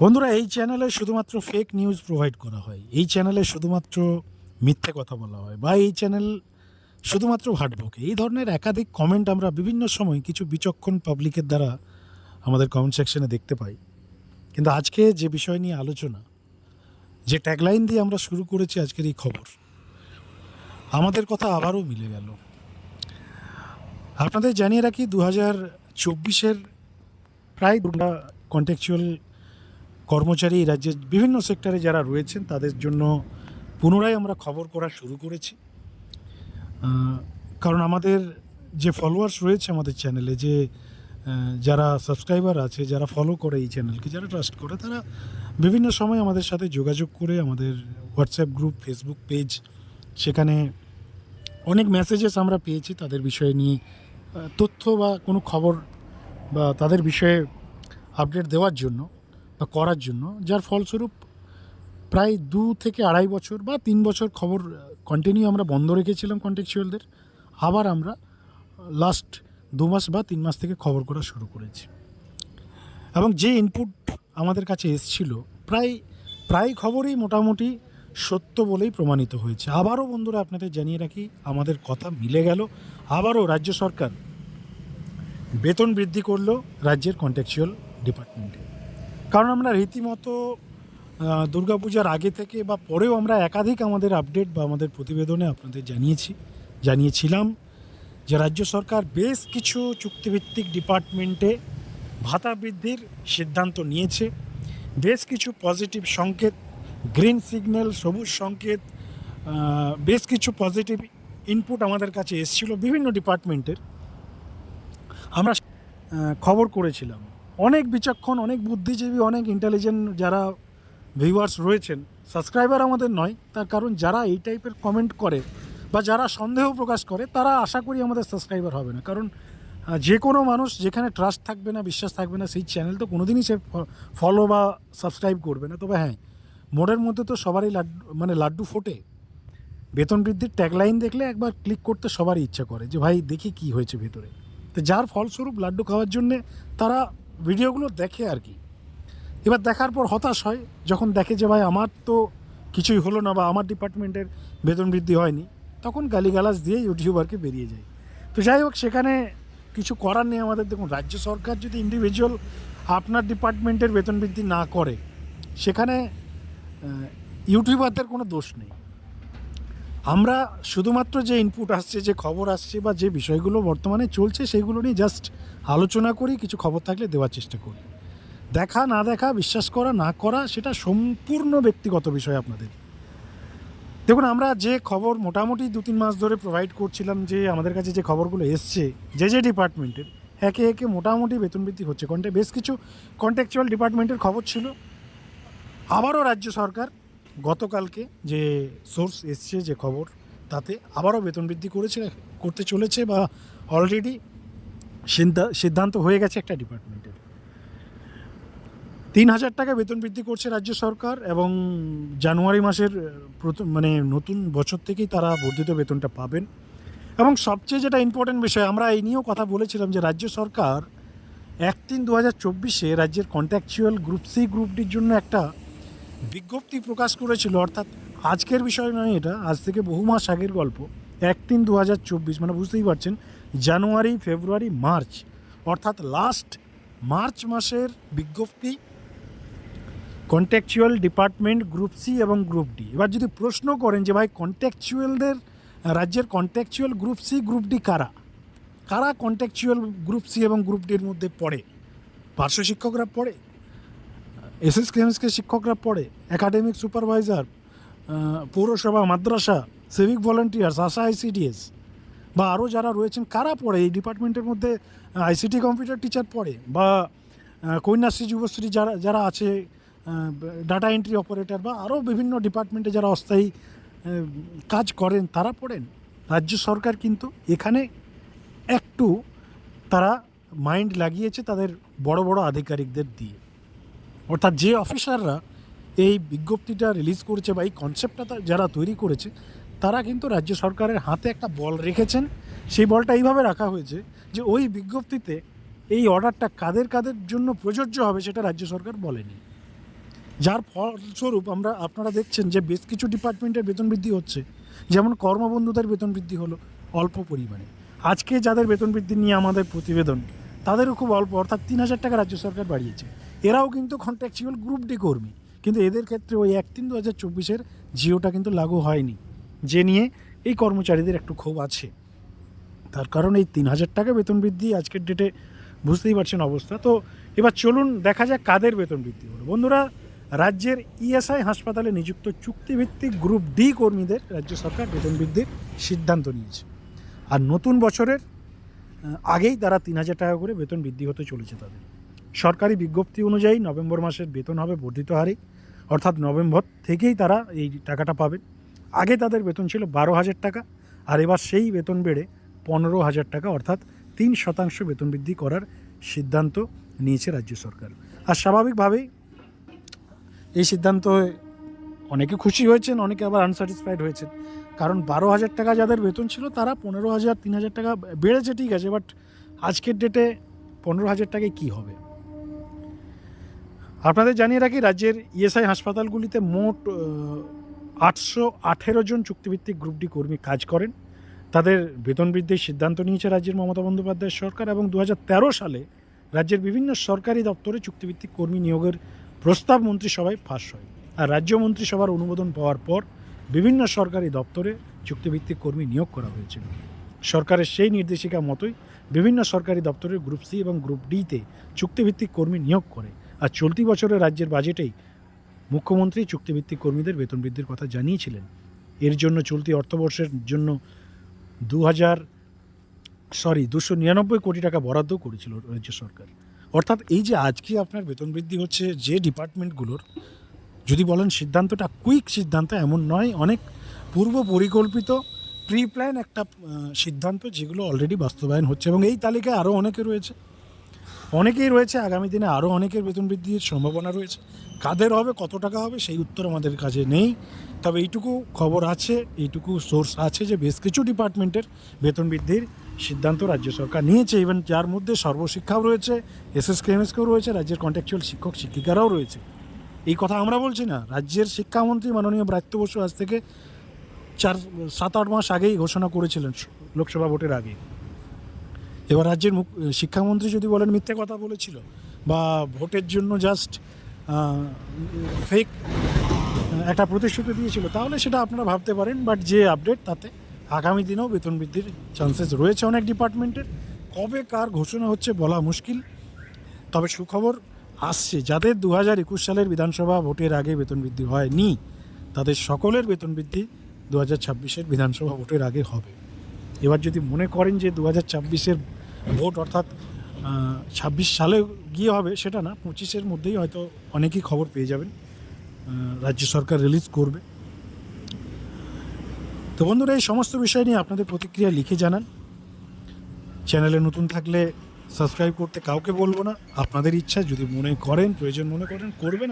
বন্ধুরা, এই চ্যানেলে শুধুমাত্র ফেক নিউজ প্রোভাইড করা হয়। এই চ্যানেলে শুধুমাত্র মিথ্যে কথা বলা হয় বা এই চ্যানেল শুধুমাত্র ভাটবকে এই ধরনের একাধিক কমেন্ট আমরা বিভিন্ন সময় কিছু বিচক্ষণ পাবলিকের দ্বারা আমাদের কমেন্ট সেকশনে দেখতে পাই। কিন্তু আজকে যে বিষয় নিয়ে আলোচনা, যে ট্যাগলাইন দিয়ে আমরা শুরু করেছি আজকের এই খবর, আমাদের কথা আবারও মিলে গেল। আপনাদের জানিয়ে রাখি দু হাজার চব্বিশের প্রায় দুটা কন্টেকচুয়াল কর্মচারী রাজ্যের বিভিন্ন সেক্টরে যারা রয়েছেন, তাদের জন্য পুনরায় আমরা খবর করা শুরু করেছি। কারণ আমাদের যে ফলোয়ার্স রয়েছে আমাদের চ্যানেলে যে যারা সাবস্ক্রাইবার আছে, যারা ফলো করে এই চ্যানেলকে যারা ট্রাস্ট করে, তারা বিভিন্ন সময় আমাদের সাথে যোগাযোগ করে আমাদের হোয়াটসঅ্যাপ গ্রুপ ফেসবুক পেজ সেখানে অনেক মেসেজেস আমরা পেয়েছি তাদের বিষয়ে নিয়ে। তথ্য বা কোনো খবর বা তাদের বিষয়ে আপডেট দেওয়ার জন্য। বা করার জন্য, যার ফলস্বরূপ প্রায় দু থেকে আড়াই বছর বা তিন বছর খবর কন্টিনিউ আমরা বন্ধ রেখেছিলাম কন্টেকচুয়ালদের আবার আমরা লাস্ট দু মাস বা তিন মাস থেকে খবর করা শুরু করেছি। এবং যে ইনপুট আমাদের কাছে এসছিল, প্রায় প্রায় খবরই মোটামুটি সত্য বলেই প্রমাণিত হয়েছে। আবারও বন্ধুরা আপনাদের জানিয়ে রাখি, আমাদের কথা মিলে গেল। আবারও রাজ্য সরকার বেতন বৃদ্ধি করল রাজ্যের কন্টেকচুয়াল ডিপার্টমেন্টে কারণ আমরা রীতিমতো দুর্গাপূজার আগে থেকে বা পরেও আমরা একাধিক আমাদের আপডেট বা আমাদের প্রতিবেদনে আপনাদের জানিয়েছি, জানিয়েছিলাম যে রাজ্য সরকার বেশ কিছু চুক্তিভিত্তিক ডিপার্টমেন্টে ভাতা বৃদ্ধির সিদ্ধান্ত নিয়েছে। বেশ কিছু পজিটিভ সংকেত গ্রিন সিগন্যাল সবুজ সংকেত বেশ কিছু পজিটিভ ইনপুট আমাদের কাছে এসেছিল বিভিন্ন ডিপার্টমেন্টের আমরা খবর করেছিলাম। অনেক বিচক্ষণ, অনেক বুদ্ধিজীবী, অনেক ইন্টেলিজেন্ট যারা ভিউয়ার্স রয়েছেন সাবস্ক্রাইবার আমাদের নয়, তার কারণ যারা এই টাইপের কমেন্ট করে বা যারা সন্দেহ প্রকাশ করে, তারা আশা করি আমাদের সাবস্ক্রাইবার হবে না। কারণ যে কোনো মানুষ যেখানে ট্রাস্ট থাকবে না, বিশ্বাস থাকবে না, সেই চ্যানেল তো কোনোদিনই সে ফলো বা সাবস্ক্রাইব করবে না। তবে হ্যাঁ মোড়ের মধ্যে তো সবারই লাড্ডু মানে লাড্ডু ফোটে। বেতন বৃদ্ধির ট্যাগলাইন দেখলে একবার ক্লিক করতে সবারই ইচ্ছা করে যে, ভাই, দেখি কি হয়েছে ভেতরে। তো যার ফলস্বরূপ লাড্ডু খাওয়ার জন্যে তারা ভিডিওগুলো দেখে আর কি। এবার দেখার পর হতাশ হয়, যখন দেখে যে ভাই আমার তো কিছুই হলো না বা আমার ডিপার্টমেন্টের বেতন বৃদ্ধি হয়নি, তখন গালিগালাজ দিয়ে ইউটিউবারকে বেরিয়ে যায়। তো যাই হোক, সেখানে কিছু করার নেই আমাদের। দেখুন, রাজ্য সরকার যদি ইন্ডিভিজুয়াল আপনার ডিপার্টমেন্টের বেতন বৃদ্ধি না করে, সেখানে ইউটিউবারদের কোনো দোষ নেই। আমরা শুধুমাত্র যে ইনপুট আসছে, যে খবর আসছে বা যে বিষয়গুলো বর্তমানে চলছে সেইগুলো নিয়ে জাস্ট আলোচনা করি, কিছু খবর থাকলে দেওয়ার চেষ্টা করি। দেখা, না দেখা, বিশ্বাস করা, না করা, সেটা সম্পূর্ণ ব্যক্তিগত বিষয় আপনাদের। দেখুন, আমরা যে খবর মোটামুটি দু তিন মাস ধরে প্রোভাইড করছিলাম যে আমাদের কাছে যে খবরগুলো এসছে, যে যে ডিপার্টমেন্টের একে একে মোটামুটি বেতন বৃদ্ধি হচ্ছে। কন্টে বেশ কিছু কন্ট্যাকচুয়াল ডিপার্টমেন্টের খবর ছিল। আবারও রাজ্য সরকার গতকালকে যে সোর্স এসছে, যে খবর, তাতে আবারও বেতন বৃদ্ধি করেছে, করতে চলেছে বা অলরেডি সিদ্ধান্ত হয়ে গেছে একটা ডিপার্টমেন্টের তিন হাজার টাকা বেতন বৃদ্ধি করছে রাজ্য সরকার এবং জানুয়ারি মাসের প্রথম মানে নতুন বছর থেকেই তারা বর্ধিত বেতনটা পাবেন। এবং সবচেয়ে যেটা ইম্পর্টেন্ট বিষয়, আমরা এই নিয়েও কথা বলেছিলাম যে রাজ্য সরকার এক তিন দু হাজার চব্বিশে রাজ্যের কন্ট্যাকচুয়াল গ্রুপ সি গ্রুপটির জন্য একটা বিজ্ঞপ্তি প্রকাশ করেছিল, অর্থাৎ আজকের বিষয় নয় এটা, আজ থেকে বহু মাস আগের গল্প। এক তিন দু হাজার চব্বিশ মানে বুঝতেই পারছেন, জানুয়ারি, ফেব্রুয়ারি, মার্চ। অর্থাৎ লাস্ট মার্চ মাসের বিজ্ঞপ্তি কন্ট্যাকচুয়াল ডিপার্টমেন্ট গ্রুপ সি এবং গ্রুপ ডি এবার যদি প্রশ্ন করেন যে ভাই কন্ট্যাকচুয়ালদের রাজ্যের contractual group C group D কারা? কারা কন্ট্যাকচুয়াল গ্রুপ সি এবং গ্রুপ ডির মধ্যে পড়ে? পার্শ্ব শিক্ষকরা পড়ে? এসএস কেমসকে শিক্ষকরা পড়ে একাডেমিক সুপারভাইজার পৌরসভা, মাদ্রাসা সিভিক ভলেন্টিয়ার্স আশা আইসিডিএস বা আরও যারা রয়েছেন, কারা পড়ে? এই ডিপার্টমেন্টের মধ্যে আইসিটি কম্পিউটার টিচার পড়ে, বা কন্যাশ্রী, যুবশ্রী যারা যারা আছে ডাটা এন্ট্রি অপারেটর বা আরও বিভিন্ন ডিপার্টমেন্টে যারা অস্থায়ী কাজ করেন, তারা পড়েন। রাজ্য সরকার কিন্তু এখানে একটু তারা মাইন্ড লাগিয়েছে তাদের বড় বড় আধিকারিকদের দিয়ে। অর্থাৎ যে অফিসাররা এই বিজ্ঞপ্তিটা রিলিজ করেছে বা এই কনসেপ্টটা যারা তৈরি করেছে, তারা কিন্তু রাজ্য সরকারের হাতে একটা বল রেখেছেন। সেই বলটা এইভাবে রাখা হয়েছে যে ওই বিজ্ঞপ্তিতে এই অর্ডারটা কাদের কাদের জন্য প্রযোজ্য হবে সেটা রাজ্য সরকার বলেনি। যার ফলস্বরূপ আমরা, আপনারা দেখছেন যে বেশ কিছু ডিপার্টমেন্টের বেতন বৃদ্ধি হচ্ছে। যেমন কর্মবন্ধুদের বেতন বৃদ্ধি হলো অল্প পরিমাণে। আজকে যাদের বেতন বৃদ্ধি নিয়ে আমাদের প্রতিবেদন, তাদেরও খুব অল্প, অর্থাৎ তিন হাজার টাকা রাজ্য সরকার বাড়িয়েছে। এরাও কিন্তু কন্ট্রাকচুয়াল গ্রুপ ডি কর্মী। কিন্তু এদের ক্ষেত্রে ওই এক তিন দু হাজার চব্বিশের জিওটা কিন্তু লাগু হয়নি। যে নিয়ে এই কর্মচারীদের একটু ক্ষোভ আছে। তার কারণ এই তিন হাজার টাকা বেতন বৃদ্ধি আজকের ডেটে বুঝতেই পারছেন অবস্থা। তো এবার চলুন দেখা যাক কাদের বেতন বৃদ্ধি হলো। বন্ধুরা, রাজ্যের ইএসআই হাসপাতালে নিযুক্ত চুক্তিভিত্তিক গ্রুপ ডি কর্মীদের রাজ্য সরকার বেতন বৃদ্ধির সিদ্ধান্ত নিয়েছে। আর নতুন বছরের আগেই তারা তিন হাজার টাকা করে বেতন বৃদ্ধি হতে চলেছে তাদের। সরকারি বিজ্ঞপ্তি অনুযায়ী নভেম্বর মাসের বেতন হবে বর্ধিত হারে। অর্থাৎ নভেম্বর থেকেই তারা এই টাকাটা পাবেন আগে তাদের বেতন ছিল বারো হাজার টাকা, আর এবার সেই বেতন বেড়ে পনেরো হাজার টাকা, অর্থাৎ তিন শতাংশ বেতন বৃদ্ধি করার সিদ্ধান্ত নিয়েছে রাজ্য সরকার। আর স্বাভাবিকভাবেই এই সিদ্ধান্ত অনেকে খুশি হয়েছেন, অনেকে আবার আনস্যাটিসফাইড হয়েছেন। কারণ বারো হাজার টাকা যাদের বেতন ছিল, তারা পনেরো হাজার, তিন হাজার টাকা বেড়েছে, ঠিক আছে বাট আজকের ডেটে পনেরো হাজার টাকায় কী হবে? আপনাদের জানিয়ে রাখি, রাজ্যের ইএসআই হাসপাতালগুলিতে মোট আটশো আঠেরো জন চুক্তিভিত্তিক গ্রুপ ডি কর্মী কাজ করেন। তাদের বেতন বৃদ্ধির সিদ্ধান্ত নিয়েছে রাজ্যের মমতা বন্দ্যোপাধ্যায়ের সরকার এবং দু হাজার তেরো সালে রাজ্যের বিভিন্ন সরকারি দপ্তরে চুক্তিভিত্তিক কর্মী নিয়োগের প্রস্তাব মন্ত্রিসভায় ফাঁস হয়। আর রাজ্য মন্ত্রিসভার অনুমোদন পাওয়ার পর বিভিন্ন সরকারি দপ্তরে চুক্তিভিত্তিক কর্মী নিয়োগ করা হয়েছিল। সরকারের সেই নির্দেশিকা মতোই বিভিন্ন সরকারি দপ্তরের গ্রুপ সি এবং গ্রুপ ডিতে চুক্তিভিত্তিক কর্মী নিয়োগ করে। আর চলতি বছরের রাজ্যের বাজেটেই মুখ্যমন্ত্রী চুক্তিভিত্তিক কর্মীদের বেতন বৃদ্ধির কথা জানিয়েছিলেন। এর জন্য চলতি অর্থবর্ষের জন্য দু হাজার সরি দুশো নিরানব্বই কোটি টাকা বরাদ্দ করেছিল রাজ্য সরকার। অর্থাৎ এই যে আজকে আপনার বেতন বৃদ্ধি হচ্ছে যে ডিপার্টমেন্টগুলোর, যদি বলেন সিদ্ধান্তটা কুইক সিদ্ধান্ত, এমন নয়, অনেক পূর্ব পরিকল্পিত প্রি প্ল্যান একটা সিদ্ধান্ত যেগুলো অলরেডি বাস্তবায়ন হচ্ছে এবং এই তালিকায় আরও অনেকে রয়েছে। অনেকেই রয়েছে, আগামী দিনে আরও অনেকের বেতন বৃদ্ধির সম্ভাবনা রয়েছে। কাদের হবে, কত টাকা হবে, সেই উত্তর আমাদের কাছে নেই। তবে এইটুকু খবর আছে, এইটুকু সোর্স আছে যে বেশ কিছু ডিপার্টমেন্টের বেতন বৃদ্ধির সিদ্ধান্ত রাজ্য সরকার নিয়েছে। ইভেন যার মধ্যে সর্বশিক্ষাও রয়েছে এসএসকে এমএসকেও রয়েছে, রাজ্যের কন্ট্রাকচুয়াল শিক্ষক শিক্ষিকারাও রয়েছে। এই কথা আমরা বলছি না, রাজ্যের শিক্ষামন্ত্রী মাননীয় ব্রাত্য বসু আজ থেকে চার, সাত, আট মাস আগেই ঘোষণা করেছিলেন লোকসভা ভোটের আগে। এবার রাজ্যের মুখ, শিক্ষামন্ত্রী যদি বলেন মিথ্যে কথা বলেছিল বা ভোটের জন্য জাস্ট ফেক একটা প্রতিশ্রুতি দিয়েছিল, তাহলে সেটা আপনারা ভাবতে পারেন বাট যে আপডেট তাতে আগামী দিনেও বেতন বৃদ্ধির চান্সেস রয়েছে অনেক ডিপার্টমেন্টের। কবে কার ঘোষণা হচ্ছে বলা মুশকিল, তবে সুখবর আসছে, যাদের দু হাজার একুশ সালের বিধানসভা ভোটের আগে বেতন বৃদ্ধি হয়নি, তাদের সকলের বেতন বৃদ্ধি দু হাজার ছাব্বিশের বিধানসভা ভোটের আগে হবে। এবার যদি মনে করেন যে দু হাজার ছাব্বিশের ভোট অর্থাৎ ছাব্বিশ সালে গিয়ে হবে সেটা না, পঁচিশের মধ্যেই হয়তো অনেকেই খবর পেয়ে যাবেন রাজ্য সরকার রিলিজ করবে। তো বন্ধুরা, এই সমস্ত বিষয় নিয়ে আপনাদের প্রতিক্রিয়া লিখে জানান। চ্যানেলে নতুন থাকলে সাবস্ক্রাইব করতে কাউকে বলব না। আপনাদের ইচ্ছা, যদি মনে করেন, প্রয়োজন মনে করেন, করবেন।